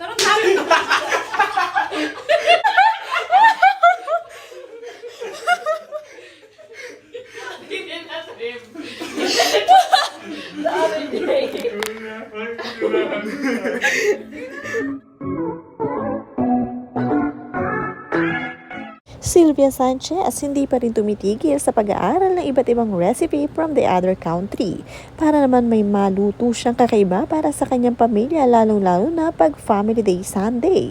Tarantado ka. Hindi na trip. Sylvia Sanchez hindi pa rin tumitigil sa pag-aaral ng iba't ibang recipe from the other country para naman may maluto siyang kakaiba para sa kanyang pamilya lalong-lalo na pag Family Day Sunday.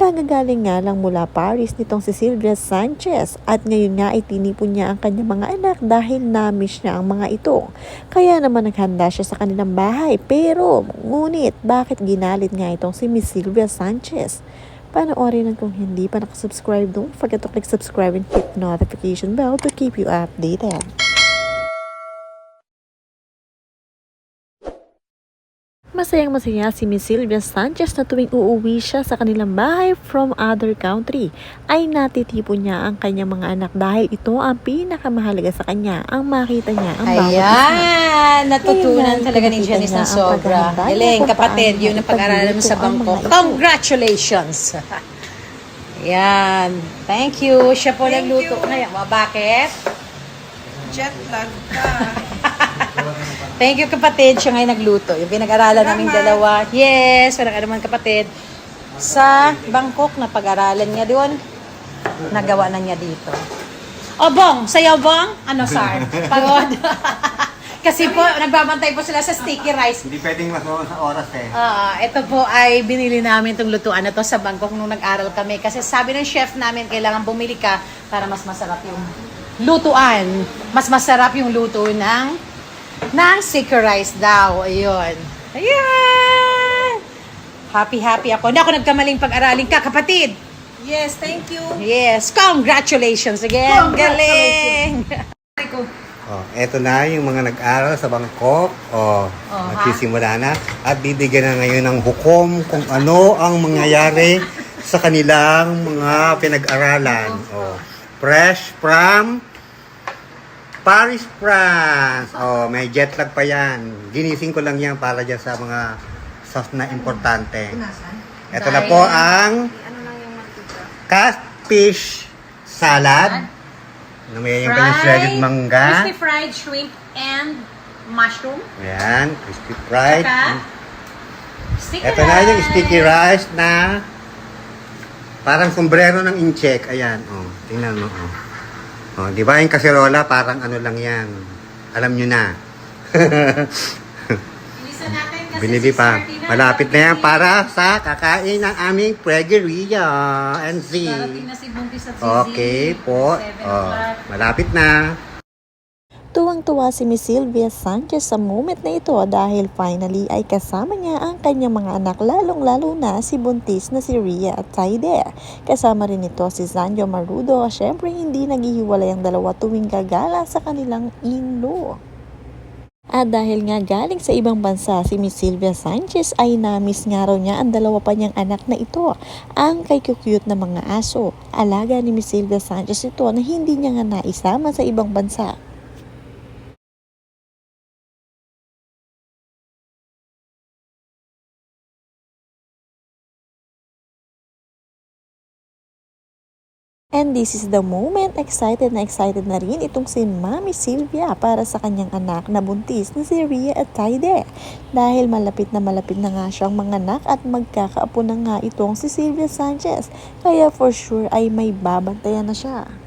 Kagagaling nga lang mula Paris nitong si Sylvia Sanchez at ngayon nga ay tinipon niya ang kanyang mga anak dahil namiss niya ang mga ito. Kaya naman naghanda siya sa kanilang bahay pero ngunit bakit ginalit nga itong si Miss Sylvia Sanchez? Panoorin lang kung hindi pa nakasubscribe, don't forget to click subscribe and hit notification bell to keep you updated. Masayang masaya si Miss Sylvia Sanchez na tuwing uuwi siya sa kanilang bahay from other country ay natitipon niya ang kanyang mga anak dahil ito ang pinakamahalaga sa kanya ang makita niya ang bawat isa. Ayan! Natutunan Ngayon, talaga ni Janice ang sobra. Galing, kapatid, yun ang pag-aralan mo sa ito. Congratulations! Ayan. Thank you. Siya po Thank nagluto you. ngayon. Bakit? Jet lag ka. Thank you, kapatid. Siya ngayon nagluto. Yung pinag-aralan naming dalawa. Yes, parang naman kapatid. Sa Bangkok, na pag-aralan niya doon. Nagawa na niya dito. O, Bong! Sayaw, Bong? Ano, Sar? Pagod? Kasi po, nagbabantay po sila sa sticky rice. Hindi pwedeng mas sa oras eh. Ah, ito po ay binili namin itong lutuan na to sa Bangkok nung nag-aral kami. Kasi sabi ng chef namin, kailangan bumili ka para mas masarap yung lutuan. Mas masarap yung luto ng, ng sticky rice daw. Ayun. Ayan! Happy-happy ako. Hindi ako nagkamaling pag-aralin ka, kapatid. Yes, thank you. Yes, congratulations again. Galing! Oh, eto na yung mga nag-aral sa Bangkok. Oh, Oh, magsisimula na. At bibigyan na ngayon ng hukom kung ano ang mangyayari sa kanilang mga pinag-aralan. Oh, fresh from Paris, France. Oh, may jet lag pa yan. Ginising ko lang yan para dyan sa mga sauce na importante. Ito na po ang catfish salad. Na may yung kanyang shredded mangga. Crispy fried shrimp and mushroom. Ayan, crispy fried. Saka, sticky Ito na yung sticky rice na parang sombrero ng incheck. Ayan, oh. Tingnan mo, oh. Oh, di ba yung kaserola parang ano lang yan. Alam nyo na. Natin kasi Binili pa. 6:30 Malapit na yan para sa kakain ng aming pregeria and see. Darating na si Buntis at si Okay po. Oh, o'clock. malapit na. Tuwang-tuwa si Miss Sylvia Sanchez sa moment na ito dahil finally ay kasama niya ang kanyang mga anak lalong-lalo na si buntis na si Rhea at Taide. Kasama rin ito si Zanjo Marudo. Siyempre hindi naghihiwalay ang dalawa tuwing gagala sa kanilang in-law. At dahil nga galing sa ibang bansa si Miss Sylvia Sanchez ay na-miss nga raw niya ang dalawa pa niyang anak na ito, ang kay cute na mga aso. Alaga ni Miss Sylvia Sanchez ito na hindi niya nga naisama sa ibang bansa. And this is the moment, excited na excited na rin itong si Mami Sylvia para sa kanyang anak na buntis na si Rhea at Taide. Dahil malapit na malapit na nga siyang manganak at magkakaapo na nga itong si Sylvia Sanchez. Kaya for sure ay may babantayan na siya.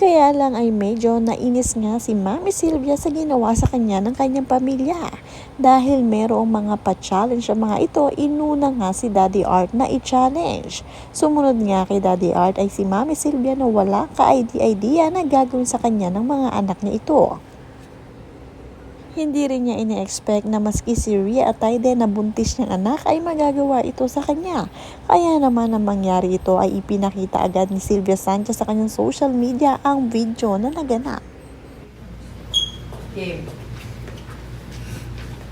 Kaya lang ay medyo nainis nga si Mami Sylvia sa ginawa sa kanya ng kanyang pamilya. Dahil merong mga pa-challenge ang mga ito, inuna nga si Daddy Art na i-challenge. Sumunod nga kay Daddy Art ay si Mami Sylvia na wala ka-idea na gagawin sa kanya ng mga anak niya ito. Hindi rin niya ine-expect na maski si Rhea at Taide na buntis niyang anak ay magagawa ito sa kanya. Kaya naman ang mangyari ito ay ipinakita agad ni Sylvia Sanchez sa kanyang social media ang video na naganap. Game.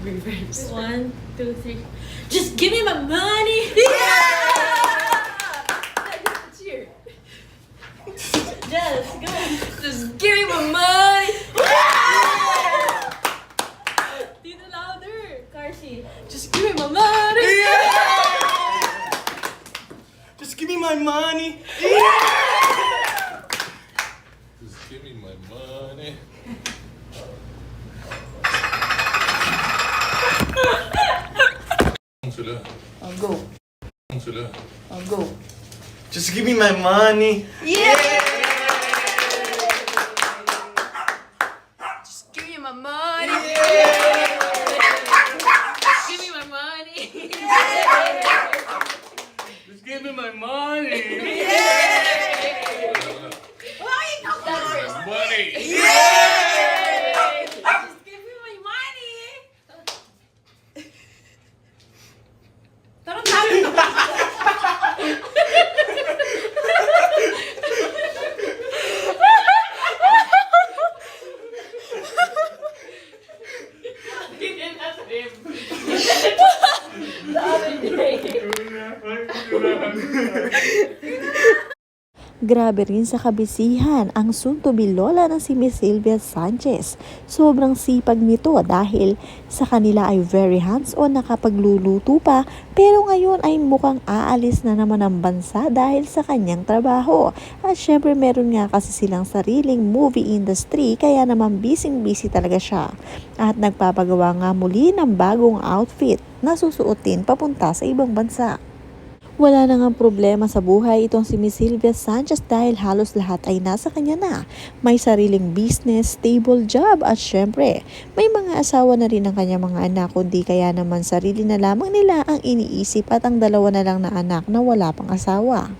Reverse. One, two, three. Just give me my money. Money. Just give me my money. Sila. Oh, go. Sila. Oh, go. Just give me my money. Just Grabe rin sa kabisihan ang soon-to-be lola ng si Miss Sylvia Sanchez. Sobrang sipag nito dahil sa kanila ay very hands-on nakapagluluto pa pero ngayon ay mukhang aalis na naman ang bansa dahil sa kanyang trabaho. At syempre meron nga kasi silang sariling movie industry kaya naman busy-busy talaga siya. At nagpapagawa nga muli ng bagong outfit na susuotin papunta sa ibang bansa. Wala na ngang problema sa buhay itong si Miss Sylvia Sanchez dahil halos lahat ay nasa kanya na. May sariling business, stable job at syempre, may mga asawa na rin ang kanyang mga anak kundi kaya naman sarili na lamang nila ang iniisip at ang dalawa na lang na anak na wala pang asawa.